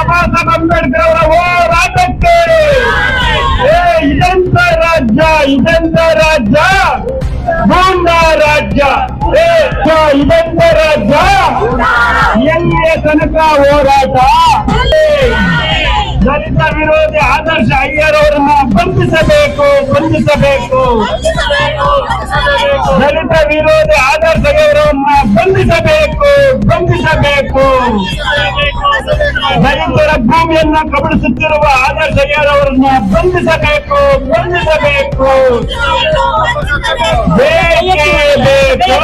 ಬಾಬಾ ಸಾಹೇಬ್ ಅಂಬೇಡ್ಕರ್ ಅವರ ಹೋರಾಟಕ್ಕೆ. ಇದೆಂತ ರಾಜ್ಯ ಇದೆಂತ ರಾಜ್ಯ? ಗೂಂಡ ರಾಜ್ಯ. ಇದೆಂತ ರಾಜ್ಯ? ಎಲ್ಲಿಯ ತನಕ ಹೋರಾಟ. ದಲಿತ ವಿರೋಧಿ ಆದರ್ಶ ಅಯ್ಯರ್ ಅವರನ್ನ ಬಂಧಿಸಬೇಕು ಬಂಧಿಸಬೇಕು. ದಲಿತ ವಿರೋಧಿ ಆದರ್ಶ ಅವರನ್ನ ಬಂಧಿಸಬೇಕು ಬಂಧಿಸಬೇಕು. ದಲಿತರ ಭೂಮಿಯನ್ನ ಕಬಳಿಸುತ್ತಿರುವ ಆದರ್ಶ ಅಯ್ಯರವರನ್ನ ಬಂಧಿಸಬೇಕು ಬಂಧಿಸಬೇಕು. ಬೇಕೇ ಬೇಕು.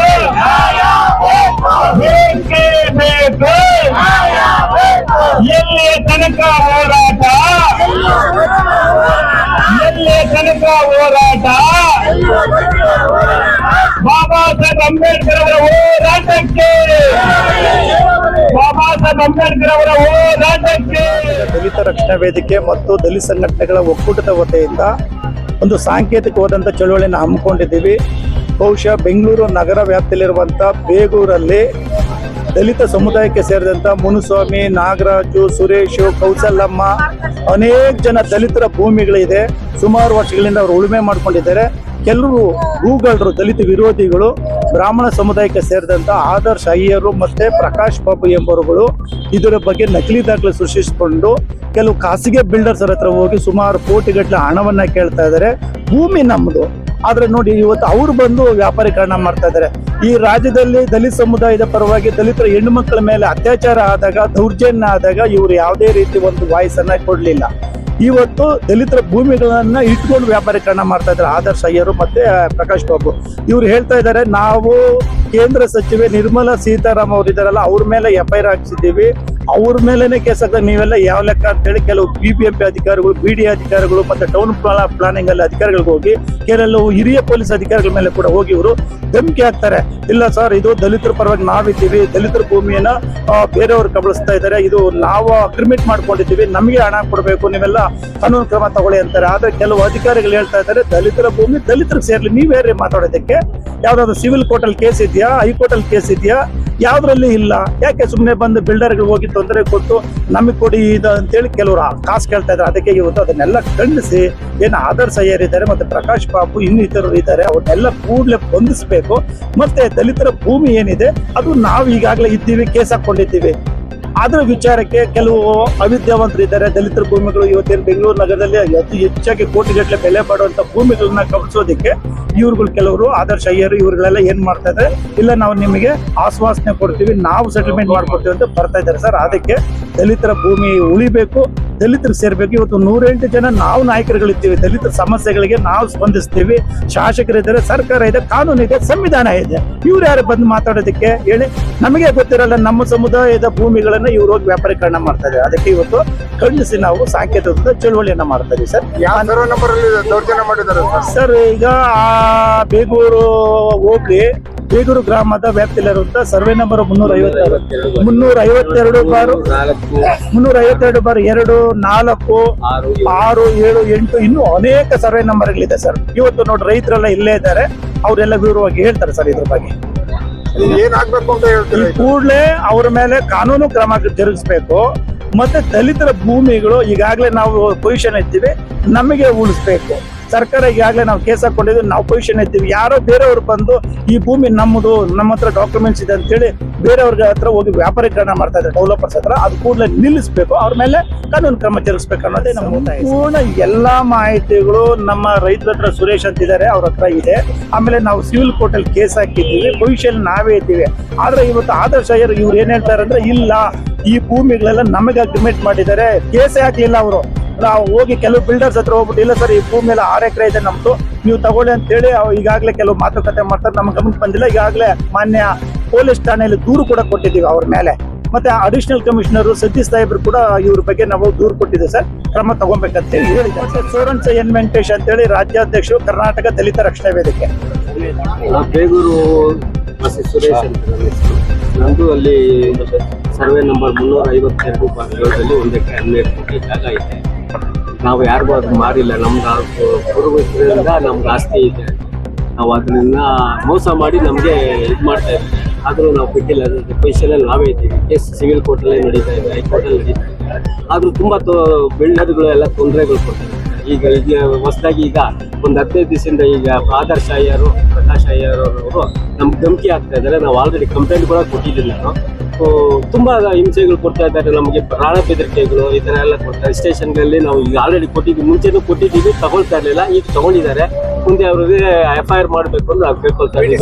ಬೇಕೇ ಬೇಕು. ಸಾಹೇಬ್ ಅಂಬೇಡ್ಕರ್ ಅವರ ಹೋರಾಟಕ್ಕೆ ಬಾಬಾ ಸಾಹೇಬ್ ಅಂಬೇಡ್ಕರ್ ಅವರ ಹೋರಾಟಕ್ಕೆ ದಲಿತ ರಕ್ಷಣಾ ವೇದಿಕೆ ಮತ್ತು ದಲಿತ ಸಂಘಟನೆಗಳ ಒಕ್ಕೂಟದ ವತಿಯಿಂದ ಒಂದು ಸಾಂಕೇತಿಕವಾದಂಥ ಚಳುವಳಿಯನ್ನು ಹಮ್ಮಿಕೊಂಡಿದ್ದೀವಿ. ಬಹುಶಃ ಬೆಂಗಳೂರು ನಗರ ವ್ಯಾಪ್ತಿಯಲ್ಲಿರುವಂಥ ಬೇಗೂರಲ್ಲಿ ದಲಿತ ಸಮುದಾಯಕ್ಕೆ ಸೇರಿದಂಥ ಮುನುಸ್ವಾಮಿ, ನಾಗರಾಜು, ಸುರೇಶು, ಕೌಸಲ್ಲಮ್ಮ ಅನೇಕ ಜನ ದಲಿತರ ಭೂಮಿಗಳಿದೆ. ಸುಮಾರು ವರ್ಷಗಳಿಂದ ಅವರು ಉಳುಮೆ ಮಾಡ್ಕೊಂಡಿದ್ದಾರೆ. ಕೆಲವರು ಭೂಗಳರು ದಲಿತ ವಿರೋಧಿಗಳು, ಬ್ರಾಹ್ಮಣ ಸಮುದಾಯಕ್ಕೆ ಸೇರಿದಂಥ ಆದರ್ಶ ಅಯ್ಯರು ಮತ್ತೆ ಪ್ರಕಾಶ್ ಬಾಬು ಎಂಬರುಗಳು ಇದರ ಬಗ್ಗೆ ನಕಲಿ ದಾಖಲೆ ಸೃಷ್ಟಿಸಿಕೊಂಡು ಕೆಲವು ಖಾಸಗಿ ಬಿಲ್ಡರ್ಸ್ ಹತ್ರ ಹೋಗಿ ಸುಮಾರು ಕೋಟಿಗಟ್ಟಲೆ ಹಣವನ್ನು ಕೇಳ್ತಾ ಇದ್ದಾರೆ ಭೂಮಿ ನಮ್ಮದು ಆದರೆ ನೋಡಿ, ಇವತ್ತು ಅವರು ಬಂದು ವ್ಯಾಪಾರೀಕರಣ ಮಾಡ್ತಾ ಇದ್ದಾರೆ ಈ ರಾಜ್ಯದಲ್ಲಿ ದಲಿತ ಸಮುದಾಯದ ಪರವಾಗಿ ದಲಿತರ ಹೆಣ್ಣು ಮಕ್ಕಳ ಮೇಲೆ ಅತ್ಯಾಚಾರ ಆದಾಗ, ದೌರ್ಜನ್ಯ ಆದಾಗ ಇವರು ಯಾವುದೇ ರೀತಿ ಒಂದು ವಾಯ್ಸನ್ನು ಕೊಡ್ಲಿಲ್ಲ. ಇವತ್ತು ದಲಿತರ ಭೂಮಿಗಳನ್ನ ಇಟ್ಕೊಂಡು ವ್ಯಾಪಾರೀಕರಣ ಮಾಡ್ತಾ ಇದ್ದಾರೆ. ಆದರ್ಶ ಅಯ್ಯರು ಮತ್ತೆ ಪ್ರಕಾಶ್ ಬಾಬು. ಇವ್ರು ಹೇಳ್ತಾ ಇದ್ದಾರೆ, ನಾವು ಕೇಂದ್ರ ಸಚಿವೆ ನಿರ್ಮಲಾ ಸೀತಾರಾಮ್ ಅವ್ರು ಇದಾರಲ್ಲ ಅವ್ರ ಮೇಲೆ ಎಫ್ ಐ ಆರ್ ಹಾಕ್ಸಿದ್ದೀವಿ. ಅವ್ರ ಮೇಲೆನೆ ಕೇಸ್ ಹಾಕಿದ್ರೆ ನೀವೆಲ್ಲ ಯಾವ ಲೆಕ್ಕ ಅಂತೇಳಿ ಕೆಲವು ಬಿ ಬಿ ಎಂ ಪಿ ಅಧಿಕಾರಿಗಳು ಬಿ ಡಿ ಅಧಿಕಾರಿಗಳು ಮತ್ತೆ ಟೌನ್ ಪ್ಲಾನಿಂಗ್ ಅಲ್ಲಿ ಅಧಿಕಾರಿಗಳಿಗೆ ಹೋಗಿ ಕೆಲವು ಹಿರಿಯ ಪೊಲೀಸ್ ಅಧಿಕಾರಿಗಳ ಮೇಲೆ ಕೂಡ ಹೋಗಿ ಇವರು ಧಮಕಿ ಹಾಕ್ತಾರೆ. ಇಲ್ಲ ಸರ್, ಇದು ದಲಿತರ ಪರವಾಗಿ ನಾವಿದ್ದೀವಿ. ದಲಿತರ ಭೂಮಿಯನ್ನ ಬೇರೆಯವರು ಕಬಳಿಸ್ತಾ ಇದ್ದಾರೆ. ಇದು ನಾವು ಅಗ್ರಿಮೆಂಟ್ ಮಾಡ್ಕೊಂಡಿದ್ದೀವಿ. ನಮಗೆ ಹಣ ಕೊಡಬೇಕು. ನೀವೆಲ್ಲ ಕಾನೂನು ಕ್ರಮ ತಗೊಳ್ಳಿ ಅಂತಾರೆ. ಆದ್ರೆ ಕೆಲವು ಅಧಿಕಾರಿಗಳು ಹೇಳ್ತಾ ಇದ್ದಾರೆ, ದಲಿತರ ಭೂಮಿ ದಲಿತರಿಗೆ ಸೇರ್ಲಿ. ನೀವೇರಿ ಮಾತಾಡೋದಕ್ಕೆ? ಯಾವ್ದಾದ್ರು ಸಿವಿಲ್ ಕೋರ್ಟ್ ಅಲ್ಲಿ ಕೇಸ್ ಇದೆಯಾ? ಹೈಕೋರ್ಟ್ ಅಲ್ಲಿ ಕೇಸ್ ಇದೆಯಾ? ಯಾವ್ದ್ರಲ್ಲಿ ಇಲ್ಲ? ಯಾಕೆ ಸುಮ್ಮನೆ ಬಂದು ಬಿಲ್ಡರ್ಗಳು ಹೋಗಿ ತೊಂದರೆ ಕೊಟ್ಟು ನಮಗೆ ಕೊಡಿ ಇದು ಅಂತೇಳಿ ಕೆಲವರು ಕಾಸು ಕೇಳ್ತಾ ಇದ್ದಾರೆ. ಅದಕ್ಕೆ ಇವತ್ತು ಅದನ್ನೆಲ್ಲ ಖಂಡಿಸಿ, ಏನು ಆದರ್ಶ ಸಹ ಇದ್ದಾರೆ ಮತ್ತೆ ಪ್ರಕಾಶ್ ಬಾಬು ಇನ್ನು ಇತರರು ಇದ್ದಾರೆ, ಅವ್ರನ್ನೆಲ್ಲ ಕೂಡಲೇ ಬಂಧಿಸಬೇಕು. ಮತ್ತೆ ದಲಿತರ ಭೂಮಿ ಏನಿದೆ, ಅದು ನಾವು ಈಗಾಗಲೇ ಇದ್ದೀವಿ, ಕೇಸ್ ಹಾಕೊಂಡಿದ್ದೀವಿ ಅದರ ವಿಚಾರಕ್ಕೆ ಕೆಲವು ಅವಿದ್ಯಾವಂತರು ಇದ್ದಾರೆ, ದಲಿತರ ಭೂಮಿಗಳು ಇವತ್ತೇನು ಬೆಂಗಳೂರು ನಗರದಲ್ಲಿ ಅತಿ ಹೆಚ್ಚಾಗಿ ಕೋಟಿಗಟ್ಟಲೆ ಬೆಲೆ ಬಾಳುವಂತ ಭೂಮಿಗಳನ್ನ ಕಬ್ಸೋದಕ್ಕೆ ಇವ್ರುಗಳು ಕೆಲವರು, ಆದರ್ಶ ಅಯ್ಯರು ಇವ್ರುಗಳೆಲ್ಲ ಏನ್ ಮಾಡ್ತಾ ಇದ್ದಾರೆ, ಇಲ್ಲ ನಾವು ನಿಮಗೆ ಆಶ್ವಾಸನೆ ಕೊಡ್ತೀವಿ, ನಾವು ಸೆಟಲ್ಮೆಂಟ್ ಮಾಡ್ಕೊಡ್ತೀವಿ ಅಂತ ಬರ್ತಾ ಇದ್ದಾರೆ ಸರ್. ಅದಕ್ಕೆ ದಲಿತರ ಭೂಮಿ ಉಳಿಬೇಕು ದಲಿತರು ಸೇರ್ಬೇಕು. ಇವತ್ತು ನೂರೆಂಟು ಜನ ನಾವು ನಾಯಕರುಗಳಿರ್ತೀವಿ ದಲಿತರ ಸಮಸ್ಯೆಗಳಿಗೆ ನಾವು ಸ್ಪಂದಿಸ್ತೀವಿ. ಶಾಸಕರಿದ್ದಾರೆ ಸರ್ಕಾರ ಇದೆ ಕಾನೂನು ಇದೆ ಸಂವಿಧಾನ ಇದೆ. ಇವ್ರು ಯಾರು ಬಂದು ಮಾತಾಡೋದಕ್ಕೆ ಹೇಳಿ? ನಮಗೆ ಗೊತ್ತಿರಲ್ಲ ನಮ್ಮ ಸಮುದಾಯದ ಭೂಮಿಗಳನ್ನ ಇವ್ರು ಹೋಗಿ ವ್ಯಾಪಾರೀಕರಣ ಮಾಡ್ತಾ ಇದ್ದಾರೆ. ಅದಕ್ಕೆ ಇವತ್ತು ಖಂಡಿಸಿ ನಾವು ಸಾಂಕೇತಿಕ ಚಳುವಳಿಯನ್ನ ಮಾಡ್ತಾ ಇದೀವಿ ಸರ್. ಸರ್? ಸರ್ ಈಗ ಆ ಬೇಗೂರು ಹೋಗ್ಲಿ ಬೇಗೂರು ಗ್ರಾಮದ ವ್ಯಾಪ್ತಿಯಲ್ಲಿರುವಂತಹ ಸರ್ವೆ ನಂಬರ್ ಮುನ್ನೂರ ಐವತ್ತೆರಡು ಮುನ್ನೂರ ಐವತ್ತೆರಡು ಬಾರು ಮುನ್ನೂರ ಐವತ್ತೆರಡು ಬಾರು ಎರಡು ನಾಲ್ಕು ಆರು ಏಳು ಎಂಟು ಇನ್ನೂ ಅನೇಕ ಸರ್ವೆ ನಂಬರ್ ನಂಬರ್ಗಳಿದೆ ಸರ್. ಇವತ್ತು ನೋಡಿ ರೈತರೆಲ್ಲ ಇಲ್ಲೇ ಇದ್ದಾರೆ. ಅವರೆಲ್ಲ ವಿವರವಾಗಿ ಹೇಳ್ತಾರೆ ಸರ್ ಇದ್ರ ಬಗ್ಗೆ. ಈ ಅಂತ ಹೇಳ್ತೀರಿ ಕೂಡಲೇ ಅವರ ಮೇಲೆ ಕಾನೂನು ಕ್ರಮ ಜರುಗಿಸಬೇಕು. ಮತ್ತೆ ದಲಿತರ ಭೂಮಿಗಳು ಈಗಾಗಲೇ ನಾವು ಪೊಸಿಷನ್ ಇದ್ದೀವಿ ನಮಗೆ ಉಳಿಸ್ಬೇಕು. ಸರ್ಕಾರ ಈಗಾಗಲೇ ನಾವು ಕೇಸ್ ಹಾಕೊಂಡಿದ್ವಿ ನಾವು ಪೊಸಿಷನ್ ಇರ್ತೀವಿ ಯಾರೋ ಬೇರೆಯವ್ರು ಬಂದು ಈ ಭೂಮಿ ನಮ್ಮದು, ನಮ್ಮ ಹತ್ರ ಡಾಕ್ಯುಮೆಂಟ್ಸ್ ಇದೆ ಅಂತೇಳಿ ಬೇರೆಯವ್ರ ಹತ್ರ ಹೋಗಿ ವ್ಯಾಪಾರೀಕರಣ ಮಾಡ್ತಾ ಇದ್ದಾರೆ ಡೆವಲಪರ್ಸ್ ಹತ್ರ, ಅದು ಕೂಡಲೇ ನಿಲ್ಲಿಸಬೇಕು. ಅವ್ರ ಮೇಲೆ ಕಾನೂನು ಕ್ರಮ ಜರುಗಿಸ್ಬೇಕು ಅನ್ನೋದೇ ನಮ್ಮ. ಪೂರ್ಣ ಎಲ್ಲಾ ಮಾಹಿತಿಗಳು ನಮ್ಮ ರೈತರ ಹತ್ರ ಸುರೇಶ್ ಅಂತ ಇದ್ದಾರೆ, ಅವ್ರ ಹತ್ರ ಇದೆ. ಆಮೇಲೆ ನಾವು ಸಿವಿಲ್ ಕೋರ್ಟ್ ಅಲ್ಲಿ ಕೇಸ್ ಹಾಕಿದ್ದೀವಿ ಭವಿಷ್ಯದಲ್ಲಿ ನಾವೇ ಇದ್ದೀವಿ. ಆದ್ರೆ ಇವತ್ತು ಆದರ್ಶ ಇವ್ರು ಏನ್ ಹೇಳ್ತಾರೆ ಅಂದ್ರೆ, ಇಲ್ಲ, ಈ ಭೂಮಿಗಳೆಲ್ಲ ನಮಗೆ ಅಗ್ರಿಮೆಂಟ್ ಮಾಡಿದ್ದಾರೆ. ಕೇಸೇ ಹಾಕಲಿಲ್ಲ ಅವರು. ನಾವು ಹೋಗಿ ಕೆಲವು ಬಿಲ್ಡರ್ಸ್ ಹತ್ರ ಹೋಗ್ಬಿಟ್ಟು, ಇಲ್ಲ ಸರ್, ಈ ಭೂಮಿ ಎಲ್ಲ ಆರು ಎಕರೆ ಇದೆ ನಮ್ದು, ನೀವು ತಗೊಳ್ಳಿ ಅಂತೇಳಿ ಈಗಾಗಲೇ ಕೆಲವು ಮಾತುಕತೆ ಮಾಡ್ತಾರೆ, ನಮ್ಮ ಗಮನಕ್ಕೆ ಬಂದಿಲ್ಲ. ಈಗಾಗಲೇ ಮಾನ್ಯ ಪೊಲೀಸ್ ಠಾಣೆಯಲ್ಲಿ ದೂರು ಕೂಡ ಕೊಟ್ಟಿದ್ದೀವಿ ಅವ್ರ ಮೇಲೆ. ಮತ್ತೆ ಅಡಿಷನಲ್ ಕಮಿಷನರ್ ಸತೀಶ್ ಸಾಹೇಬ್ರು ಕೂಡ ಇವ್ರ ಬಗ್ಗೆ ನಾವು ದೂರು ಕೊಟ್ಟಿದ್ದೆ ಸರ್. ಕ್ರಮ ತಗೊಬೇಕಂತ ಹೇಳಿ ಹೇಳಿದ್ದಾರೆ ಸೋರನ್ಸ ಎನ್ ವೆಂಕಟೇಶ್ ಅಂತೇಳಿ ರಾಜ್ಯಾಧ್ಯಕ್ಷರು ಕರ್ನಾಟಕ ದಲಿತ ರಕ್ಷಣಾ ವೇದಿಕೆ. ಬೇಗೂರು ನಂದು ಅಲ್ಲಿ ಸರ್ವೆ ನಂಬರ್ ಮುನ್ನೂರ ಐವತ್ತೆರಡು ಒಂದು ಹನ್ನೆರಡು ಕೋಟಿ ಜಾಗ ಇದೆ ನಾವು ಯಾರಿಗೂ ಅದು ಮಾರಿಲ್ಲ. ನಮ್ಗೆ ಪೂರ್ವಜರಿಂದ ನಮ್ಗೆ ಆಸ್ತಿ ಇದೆ. ನಾವು ಅದನ್ನ ಮೋಸ ಮಾಡಿ ನಮಗೆ ಇದು ಮಾಡ್ತಾ ಇದ್ದೀವಿ. ಆದರೂ ನಾವು ಬಿಟ್ಟಿಲ್ಲ. ಪೊಸಿಷನಲ್ಲಿ ನಾವೇ ಇದ್ದೀವಿ. ಕೇಸ್ ಸಿವಿಲ್ ಕೋರ್ಟಲ್ಲೇ ನಡೀತಾ ಇದೆ. ಹೈಕೋರ್ಟಲ್ಲಿ ನಡೀತಾ ಇದೆ. ಆದರೂ ತುಂಬ ತೋ ಬಿಲ್ಡರ್ಗಳು ಎಲ್ಲ ತೊಂದರೆಗಳು ಕೊಡ್ತಾರೆ ಈಗ ಈಗ ಹೊಸದಾಗಿ ಈಗ ಒಂದು ಹದಿನೈದು ದಿವಸದಿಂದ ಈಗ ಆದರ್ಶ ಅಯ್ಯರು, ಪ್ರಕಾಶ್ ಅಯ್ಯರ್ ಅವರು ನಮ್ಗೆ ಧಮಕಿ ಆಗ್ತಾ ಇದ್ದಾರೆ. ನಾವು ಆಲ್ರೆಡಿ ಕಂಪ್ಲೇಂಟ್ ಕೂಡ ಕೊಟ್ಟಿದ್ದೀನಿ ನಾನು ತುಂಬಾ ಹಿಂಸೆಗಳು ಕೊಡ್ತಾ ಇದ್ದಾರೆ. ನಮಗೆ ಪ್ರಾಣ ಬೆದರಿಕೆಗಳು ಈ ತರ ಎಲ್ಲ ಕೊಡ್ತಾರೆ ಸ್ಟೇಷನ್ಗಳಲ್ಲಿ ನಾವು ಈಗ ಆಲ್ರೆಡಿ ಕೊಟ್ಟಿದ್ದೀವಿ ಮುಂಚೆನೂ ಕೊಟ್ಟಿದ್ದೀವಿ ತಗೊಳ್ತಾ ಇರಲಿಲ್ಲ. ಈಗ ತಗೊಂಡಿದ್ದಾರೆ. ಮುಂದೆ ಅವ್ರಿಗೆ ಎಫ್ ಐ ಆರ್ ಮಾಡಬೇಕು ಅಂತ ನಾವು ಕೇಳ್ಕೊಳ್ತಾ ಇದ್ದೀವಿ.